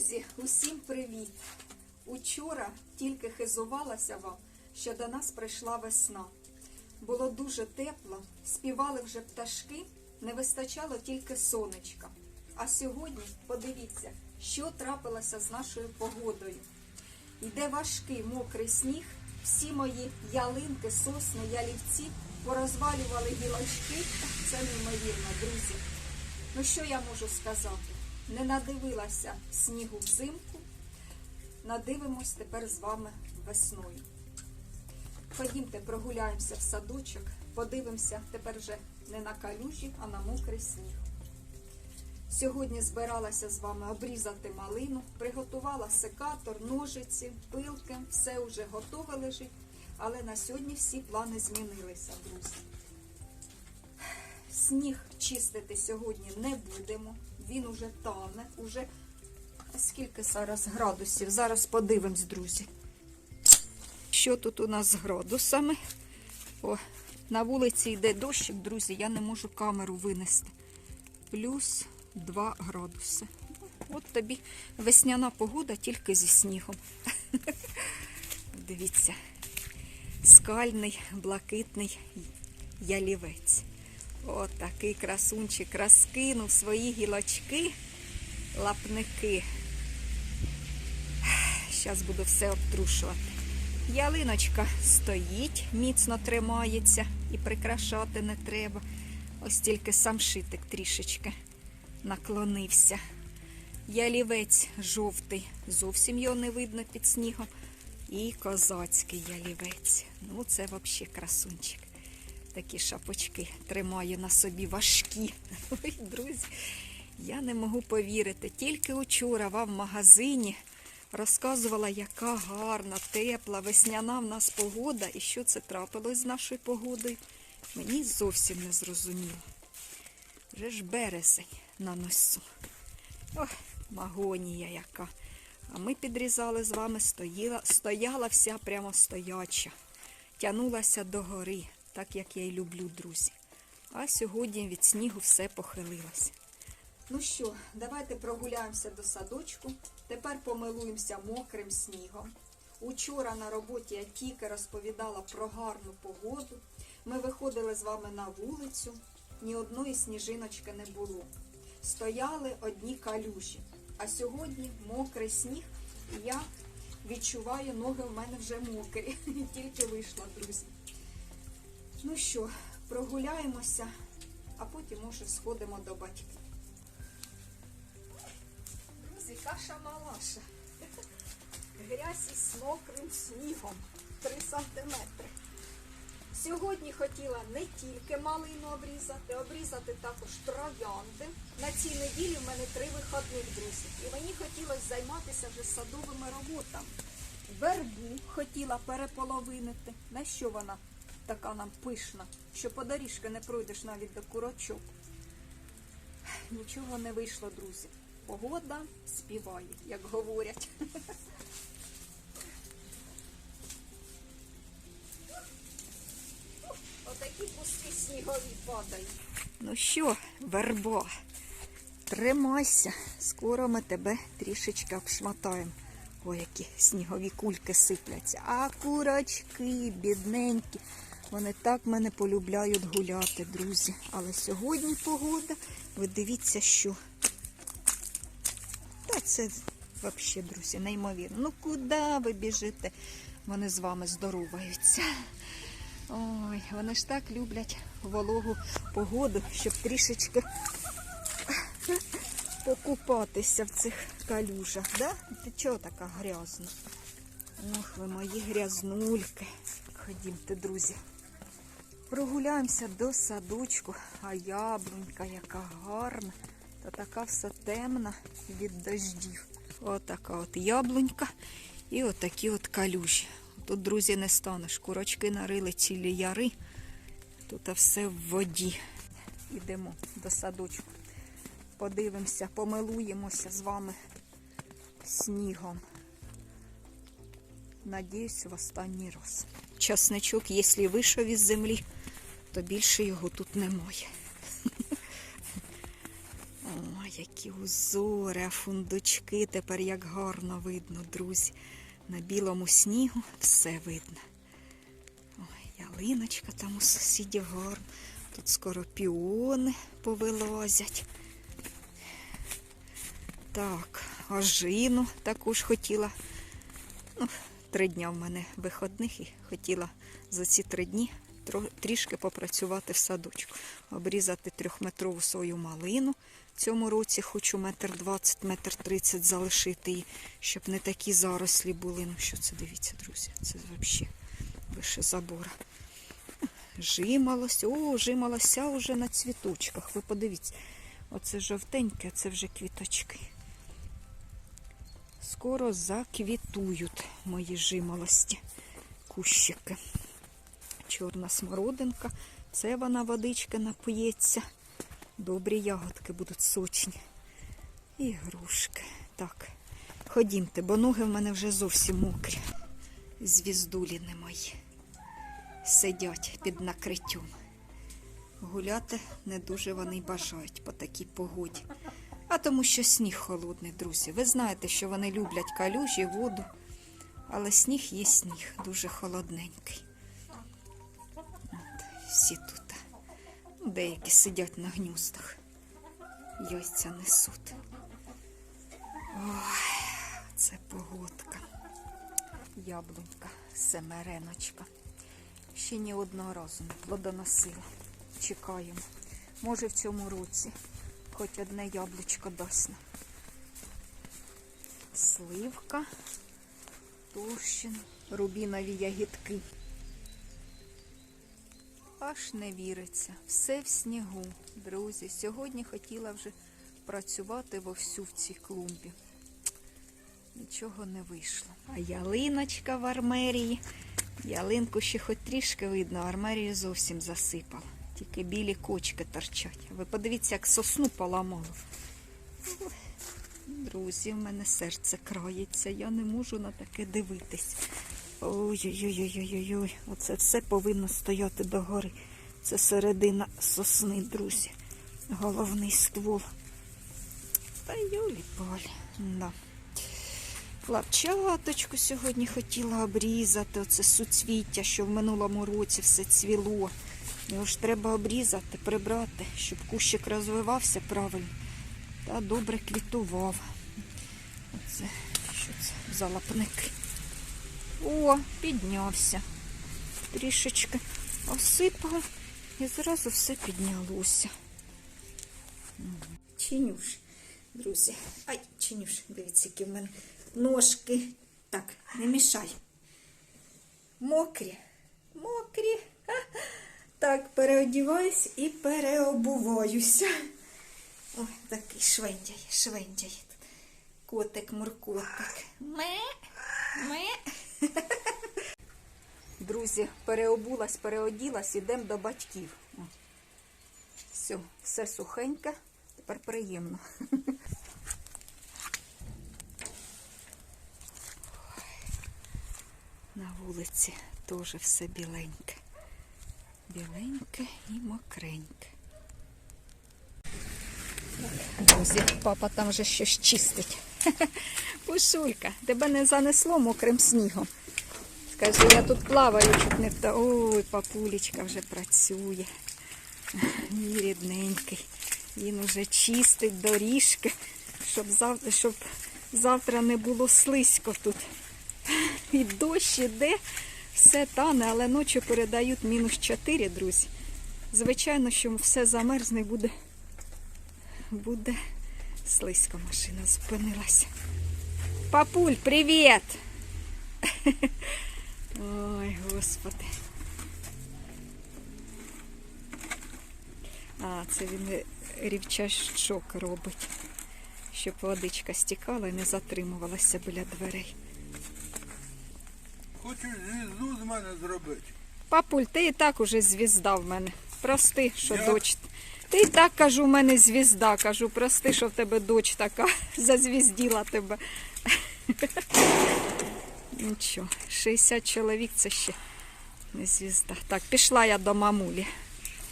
Друзі, усім привіт! Учора тільки хизувалася вам, що до нас прийшла весна. Було дуже тепло, співали вже пташки, не вистачало тільки сонечка. А сьогодні подивіться, що трапилося з нашою погодою. Йде важкий мокрий сніг, всі мої ялинки, сосни, ялівці порозвалювали гілочки. Це неймовірно, друзі. Ну що я можу сказати? Не надивилася снігу взимку, надивимось тепер з вами весною. Ходімте, прогуляємося в садочок, подивимося тепер вже не на калюжі, а на мокрий сніг. Сьогодні збиралася з вами обрізати малину, приготувала секатор, ножиці, пилки, все вже готове лежить, але на сьогодні всі плани змінилися, друзі. Сніг чистити сьогодні не будемо. Він уже тане, уже скільки зараз градусів. Зараз подивимось, друзі. Що тут у нас з градусами? О, на вулиці йде дощик, друзі, я не можу камеру винести. Плюс 2 градуси. От тобі весняна погода тільки зі снігом. Дивіться, скальний, блакитний ялівець. От такий красунчик розкинув свої гілочки, лапники. Зараз буду все обтрушувати. Ялиночка стоїть, міцно тримається і прикрашати не треба. Ось тільки сам шитик трішечки наклонився. Ялівець жовтий, зовсім його не видно під снігом. І козацький ялівець. Ну, це взагалі красунчик. Такі шапочки тримає на собі важкі. Ой, друзі, я не можу повірити. Тільки учора вам в магазині розказувала, яка гарна, тепла, весняна в нас погода і що це трапилось з нашою погодою. Мені зовсім не зрозуміло. Вже ж березень на носу. Ох, магонія яка. А ми підрізали з вами, стояла, стояла вся прямо стояча. Тянулася до гори, так як я й люблю, друзі. А сьогодні від снігу все похилилося. Ну що, давайте прогуляємося до садочку. Тепер помилуємося мокрим снігом. Учора на роботі я тільки розповідала про гарну погоду. Ми виходили з вами на вулицю, ні одної сніжиночки не було. Стояли одні калюжі. А сьогодні мокрий сніг, і я відчуваю, ноги в мене вже мокрі. Тільки вийшла, друзі. Ну що, прогуляємося, а потім, може, сходимо до батьків. Друзі, каша малаша. Грязь із мокрим снігом. 3 сантиметри. Сьогодні хотіла не тільки малину обрізати, обрізати також троянди. На цій неділі в мене три вихідних, друзі. І мені хотілося займатися вже садовими роботами. Вербу хотіла переполовинити. На що вона така нам пишна, що по доріжки не пройдеш навіть до курочок. Нічого не вийшло, друзі. Погода співає, як говорять. Отакі куски снігові падають. Ну що, верба, тримайся, скоро ми тебе трішечки обшматаємо. Ой, які снігові кульки сипляться. А курочки, бідненькі. Вони так мене полюбляють гуляти, друзі. Але сьогодні погода, ви дивіться, що. Та це взагалі, друзі, неймовірно. Ну куди ви біжите? Вони з вами здороваються. Ой, вони ж так люблять вологу погоду, щоб трішечки покупатися в цих калюжах. Да? Ти чого така грязна? Ох, ви мої грязнульки. Ходімте, друзі. Прогуляємося до садочку, а яблунька яка гарна. Та така все темна від дождів. Отака от яблунька і отакі от калюжі. Тут, друзі, не станеш. Курочки нарили цілі яри. Тут все в воді. Ідемо до садочку. Подивимося, помилуємося з вами снігом. Надіюсь, в останній раз. Часничок, якщо вийшов із землі, то більше його тут немає. Ой, які узори, а фундучки тепер як гарно видно, друзі. На білому снігу все видно. Ой, ялиночка там у сусідів гарна. Тут скоро піони повилазять. Так, ожину також хотіла. Ну, три дня в мене виходних і хотіла за ці три дні трішки попрацювати в садочку. Обрізати трьохметрову свою малину. В цьому році хочу метр двадцять, метр тридцять залишити її, щоб не такі зарослі були. Ну що це дивіться, друзі? Це взагалі вище забора. Жималось, о, жималося вже на цвіточках. Ви подивіться, оце жовтеньке, а це вже квіточки. Скоро заквітують мої жимолості, кущики. Чорна смородинка, це вона водички напоється. Добрі ягодки будуть сочні. І грушки. Так, ходімте, бо ноги в мене вже зовсім мокрі. Звіздулі мої. Сидять під накриттям. Гуляти не дуже вони бажають по такій погоді. А тому що сніг холодний, друзі. Ви знаєте, що вони люблять калюжі, воду, але сніг є сніг, дуже холодненький. Всі тут. Ну, Деякі сидять на гнюздах. Яйця несуть. Ой, це погодка. Яблунька, семереночка. Ще ні одного разу не плодоносила. Чекаємо. Може в цьому році хоч одне яблучко дасть нам. Сливка, товщина, рубінові ягідки. Аж не віриться. Все в снігу, друзі. Сьогодні хотіла вже працювати вовсю в цій клумбі. Нічого не вийшло. А ялиночка в армерії. Ялинку ще хоч трішки видно, армерію зовсім засипала. Тільки білі кочки торчать. Ви подивіться, як сосну поламало. Друзі, в мене серце крається. Я не можу на таке дивитись. Ой-ой-ой-ой-ой-ой. Оце все повинно стояти догори. Це середина сосни, друзі. Головний ствол. Та юлі полі. Да. Лапчаточку сьогодні хотіла обрізати. Оце суцвіття, що в минулому році все цвіло. Його ж треба обрізати, прибрати, щоб кущик розвивався правильно та добре квітував. Оце що це за лапники. О, піднявся. Трішечки осипав і зразу все піднялося. Чинюш, друзі. Ай, чинюш, дивіться, які в мене ножки. Так, не мішай. Мокрі, мокрі. Так, переодіваюсь і переобуваюся. Ой, такий швендяє, швендяє. Котик, муркотик. Ме, ме. Друзі, переобулась, переоділась, ідемо до батьків. Все, все сухеньке, тепер приємно. На вулиці теж все біленьке. Біленьке і мокреньке. Друзі, папа там вже щось чистить. Пушулька, тебе не занесло мокрим снігом. Скажи, я тут плаваю, чуть не вта. Ой, папулечка вже працює. Мій рідненький. Він уже чистить доріжки, щоб завтра, щоб завтра не було слизько тут. І дощ іде, все тане, але ночі передають мінус 4, друзі. Звичайно, що все замерзне буде, буде слизько машина зупинилася. Папуль, привіт! Ой, господи. А, це він рівчачок робить, щоб водичка стікала і не затримувалася біля дверей. Хочу звізду з мене зробити. Папуль, ти і так уже звізда в мене. Прости, що Я? дочь. Ти і так кажу, в мене звізда. Кажу, прости, що в тебе дочь така зазвізділа тебе. Нічого, 60 чоловік це ще не звізда. Так, пішла я до мамулі.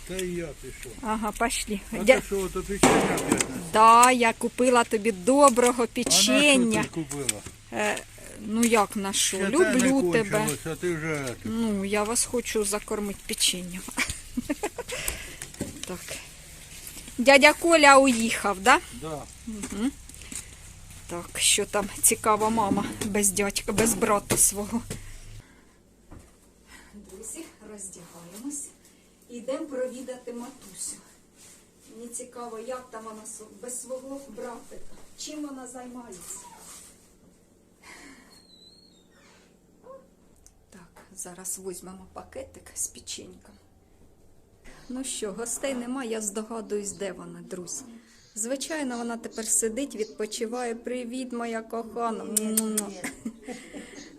Та і я пішов. Ага, пошли. А Дя... ти що, то печення опять Да, я купила тобі доброго А печення. на що ти купила? Е, ну як на що? Ще те Люблю не тебе. кончилось, А ти вже... Ну, я вас хочу закормити печенням. так. Дядя Коля уїхав, да? Да. Так, що там цікава мама без дядька, без брата свого. Друзі, роздягаємось. Йдемо провідати матусю. Мені цікаво, як там вона без свого братика. Чим вона займається? Так, зараз візьмемо пакетик з печеньком. Ну що, гостей нема, я здогадуюсь, де вона, друзі. Звичайно, вона тепер сидить, відпочиває. Привіт, моя кохана.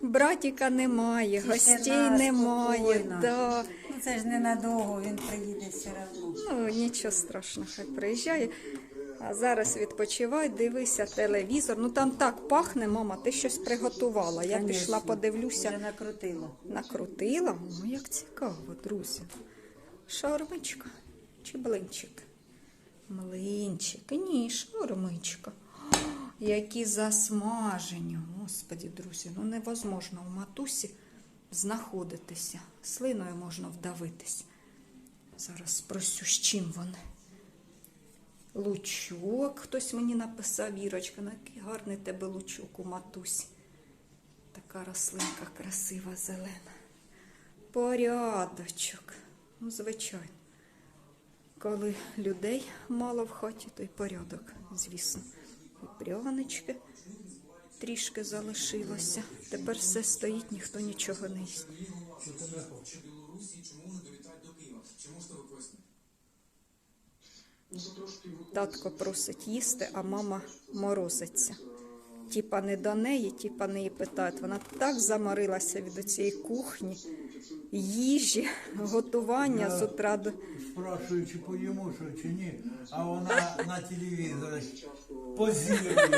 Братіка немає, гостей немає. Да. Ну це ж ненадовго, він приїде все одно. Ну, нічого страшного, хай приїжджає. А зараз відпочивай, дивися телевізор. Ну там так пахне, мама, ти щось приготувала. Я Конечно. пішла, подивлюся. Вже накрутила. Накрутила? Ну, як цікаво, друзі. Шаурмичка чи блинчик? Млинчик. Ні, шаурмичка. Які засмажені. Господі, друзі, ну невозможно в матусі знаходитися. Слиною можна вдавитись. Зараз спросю, з чим вони. Лучок, хтось мені написав, Вірочка, ну який гарний тебе лучок у матусі. Така рослинка красива, зелена. Порядочок. Ну, звичайно. Коли людей мало в хаті, то й порядок, звісно. І прянички трішки залишилося. Тепер все стоїть, ніхто нічого не їсть. Татко просить їсти, а мама морозиться. Тіпа не до неї, тіпа неї питають. Вона так заморилася від цієї кухні, їжі, готування з утра до. Спрашую, чи поїмо, що, чи ні. А вона на телевізорі позірує.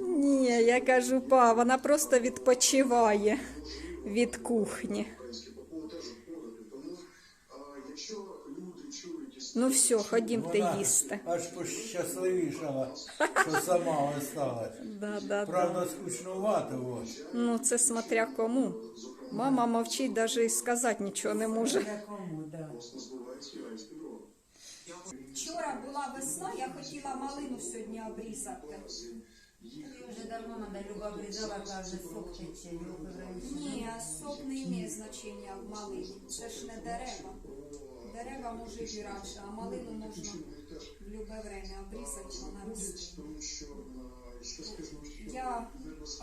Ні, я кажу, па, вона просто відпочиває від кухні. Ну все, ходімте Вона їсти. аж пощасливішала, що сама осталась. Да, да, да. Правда, скучнувато ось. Ну, це смотря кому. Мама мовчить, навіть і сказати нічого не може. Да. Вчора була весна, я хотіла малину сьогодні обрізати. Її вже давно надо Люба обрізала, каже, сок тече, вже Ні, сок не має значення в малині. Це ж не дерева. Дерева може і радше, а малину можна в любе время обрізати, вона росте. Я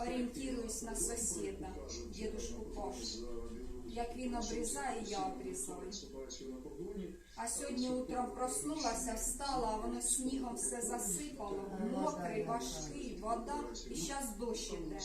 орієнтуюсь на сусіда, дідушку Пашу. Як він обрізає, я обрізаю. А сьогодні утром проснулася, встала, а воно снігом все засипало, мокрий, важкий, вода, і зараз дощ іде.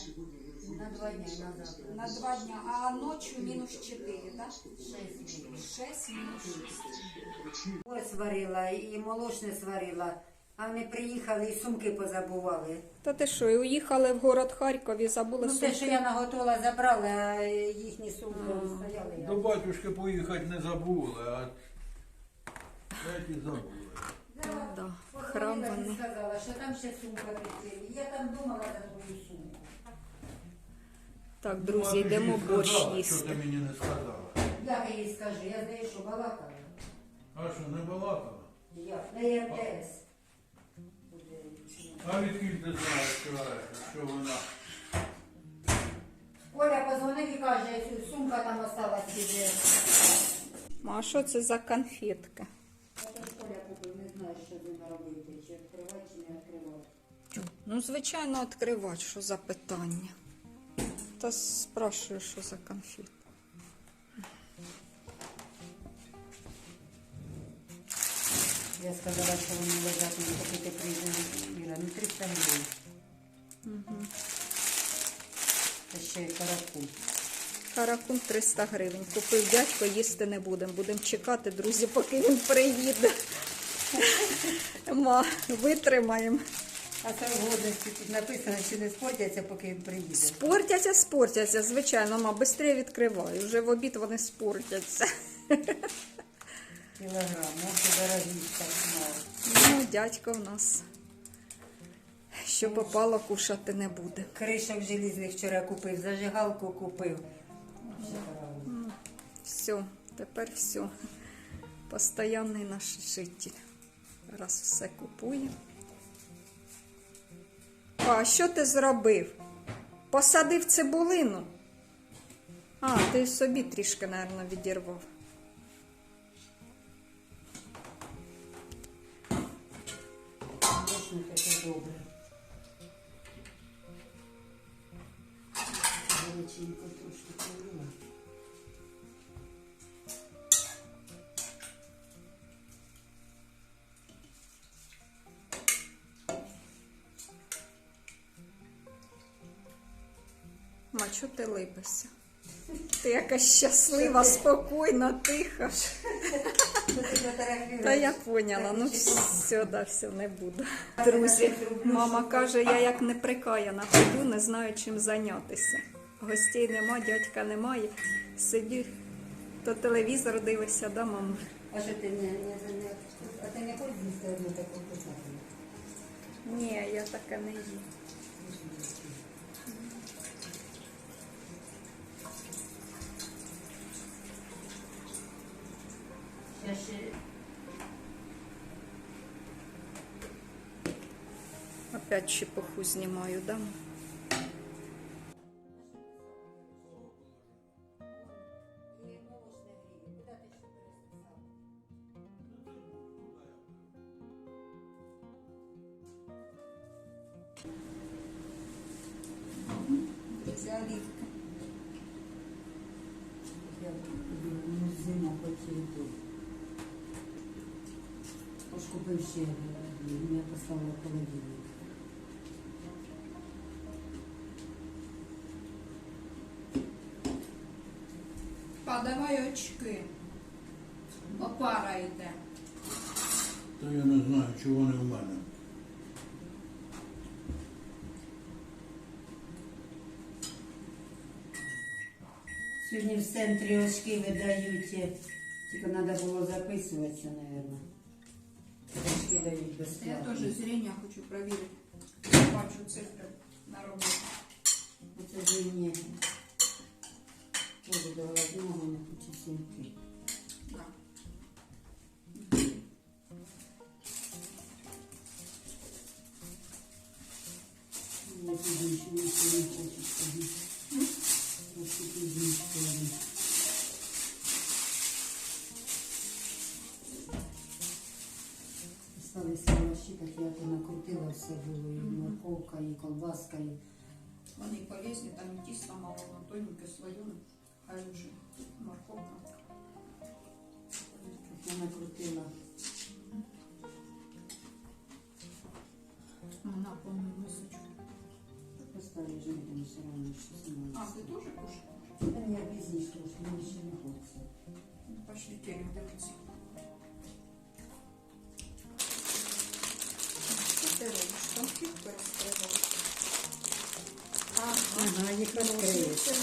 На два дні на завтра. На два дня, а ночі мінус 4, так? Шесть. 6 мінус 6. Ось сварила і молочне сварила. А вони приїхали і сумки позабували. Та ти що, і уїхали в город Харків і забули Ну те, що сумки? я наготовила, забрали, а їхні сумки стояли. До батюшки поїхати не забули, а треті забули. Да, в храм Позвонила і вони. сказала, що там ще сумка летіла. Я там думала за твою сумку. Так, Ну, друзі, йдемо борщ сказала, Що їсти. ти мені не сказала? Як я їй скажу, я знаю, що балакала. А що, не балакала? Я на РТС. А відкіль ти знаєш, що, що вона? Оля позвонив і каже, сумка там осталась біде. А що це за конфетка? Я теж Оля купив, не знаю, що з ними робити, чи відкривати, чи не відкривати. Ну, звичайно, відкривати, що за питання. Та спрашую, що за конфет. Я сказала, що вони лежать, мені купити прийде Іра, ну 300 гривень. Це ще й караку. Каракун 300 гривень. Купив дядько, їсти не будемо. Будемо чекати, друзі, поки він приїде. Ма, витримаємо. А це в годності тут написано, що не спортяться, поки він приїде. Спортяться, спортяться, звичайно, ма, швидше відкриваю. Вже в обід вони спортяться. Кілограм, може дорогі так. Ну, дядько в нас. Що попало, кушати не буде. Кришок желізних вчора купив, зажигалку купив. Все. Все, тепер все. Постоянний наш житель. Раз все купує. А що ти зробив? Посадив цибулину? А, ти собі трішки, мабуть, відірвав. Добре. Горяченько трошки полила. Ма, чого ти липишся? Ти якась щаслива, спокійна, тиха. Та я поняла, ну все, да, все, не буду. Друзі, мама каже, я як неприкаяна ходю, не знаю чим зайнятися. Гостей нема, дядька немає. Сидю, то телевізор дивишся, да, мама? А що ти не, а ти не хочеш одну таку? Ні, я таке не їм. Опять чепуху знімаю, да? Подавай очки. Опара йде. То я не знаю, чи вони в мене. Сьогодні в центрі очки видають, е, тільки треба було записуватися, мабуть. Очки дають Я безплатно. теж зріння хочу перевірити. Бачу цифри на роботі. Оце ж мені теж до головного не хочу сімки. Да. Я пізніше нічого не хочу собі. Трошки пізніше кладу. Сталися лаваші, так я то накрутила все було, і морковка, і колбаска, і Вони і полезні, там і тісто мало, воно тоненьке, слоєне. Хай вже морковка. я накрутила. На повну мисочку. Поставлю вже будемо все одно щось А, ти теж кушаєш? Та я пізніше трошки, мені ще не хочеться. Пошли телек дивитися. Ти робиш? Конфетку розкриваєш? Ага, їх розкриєш. Це.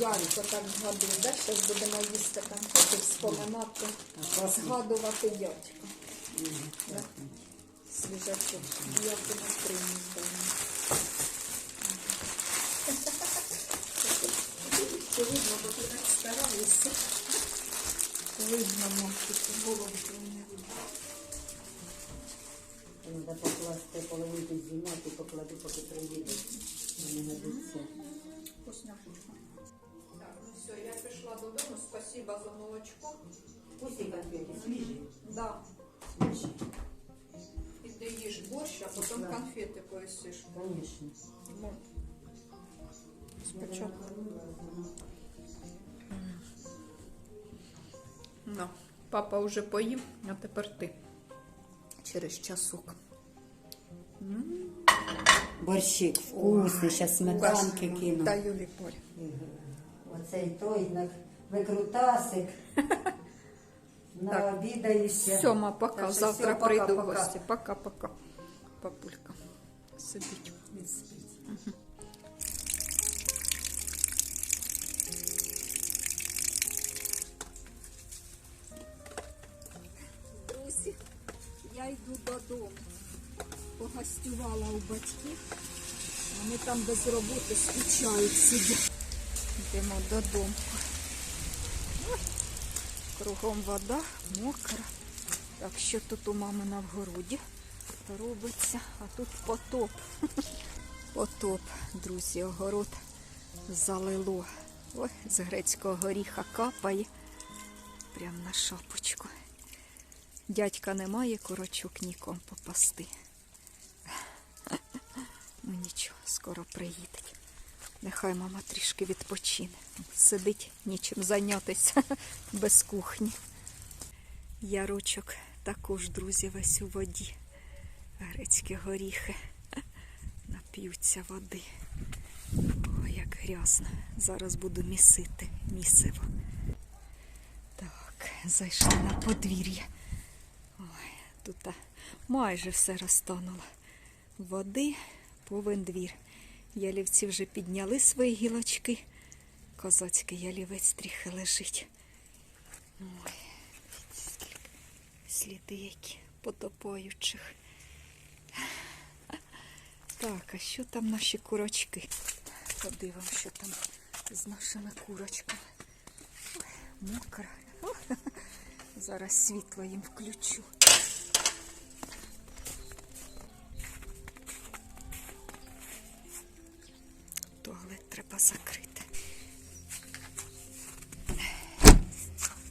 Ярко так згадую, да? Зараз будемо їсти конфети, вспоминати, А класно. згадувати дядька. Так. Свіжачок. Я ти не приніс давно. Це видно, бо ти так стараєшся. Видно, мовчити, голову не видно. Треба покласти половинку знімати, покладу, поки приїде. Вони годиться. Додому. Спасибо за молочко. Пусть і конфети свіжі. Да. Свіжі. Іди їж борщ, а потім Да. конфети поїсиш. Конечно. Ну, Спочатку. Ну, папа вже поїв, а тепер ти. Через часок. Борщик вкусний, зараз сметанки кину. Та Юлі Поль. Оцей той на викрутасик. Наобідаєшся. Сьома, пока. Завтра всьо, прийду в гості. Пока-пока. Папулька. Сидить. Відспіть. я йду додому. Погостювала у батьків. Вони там без роботи скучають сидять. Йдемо додому. Кругом вода, мокра. Так що тут у мами на вгороді робиться, а тут потоп. Потоп, друзі, огород залило. Ой, з грецького горіха капає. Прям на шапочку. Дядька немає, корочок ніком попасти. Ну нічого, скоро приїдуть. Нехай мама трішки відпочине. Сидить нічим зайнятися без кухні. Ярочок також, друзі, весь у воді. Грецькі горіхи нап'ються води. Ой, як грязно. Зараз буду місити місиво. Так, зайшли на подвір'я. Ой, тут майже все розтануло. Води повен двір. Ялівці вже підняли свої гілочки. Козацький ялівець трохи лежить. Ой, сліди які потопаючих. Так, а що там наші курочки? Подивимо, що там з нашими курочками. Ой, мокро. Зараз світло їм включу. Треба закрити.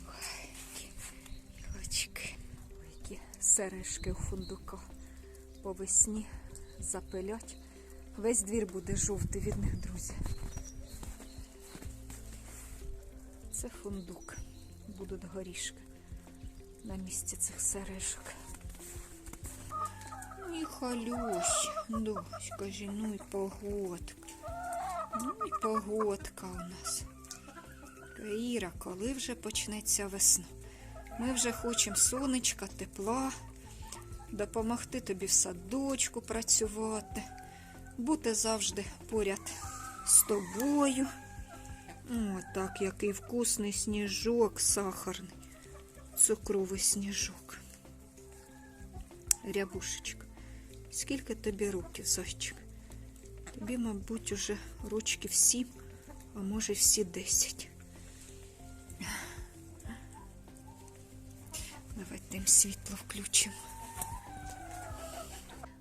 Ой, які. Ой, які сережки у фундука. По весні запилять. Весь двір буде жовтий від них, друзі. Це фундук. Будуть горішки на місці цих сережок. Михалюсь, дось, кажи, ну і погодка. Ну і погодка у нас. Іра, коли вже почнеться весна? Ми вже хочемо сонечка, тепла, допомогти тобі в садочку працювати, бути завжди поряд з тобою. О, так, який вкусний сніжок сахарний, цукровий сніжок. Рябушечка, скільки тобі років, зайчик? Тобі, мабуть, уже рочків сім, а може всі десять. Давайте їм світло включимо.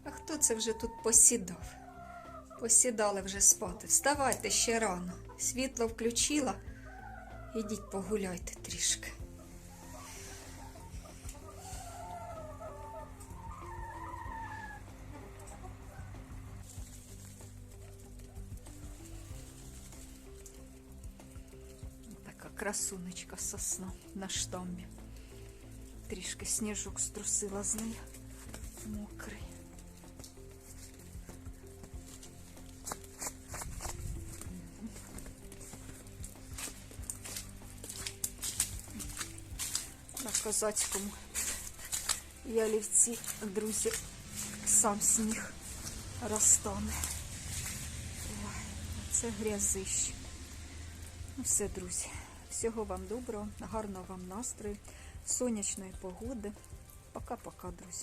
А хто це вже тут посідав? Посідали вже спати. Вставайте ще рано. Світло включила. Ідіть погуляйте трішки. Така красунечка сосна на штамбі. Трішки сніжок струсила з неї. Мокрий. На козацькому ялівці, друзі, сам сніг розтане. Ой, це грязище. Ну все, друзі. Всього вам доброго, гарного вам настрою, сонячної погоди. Пока-пока, друзі.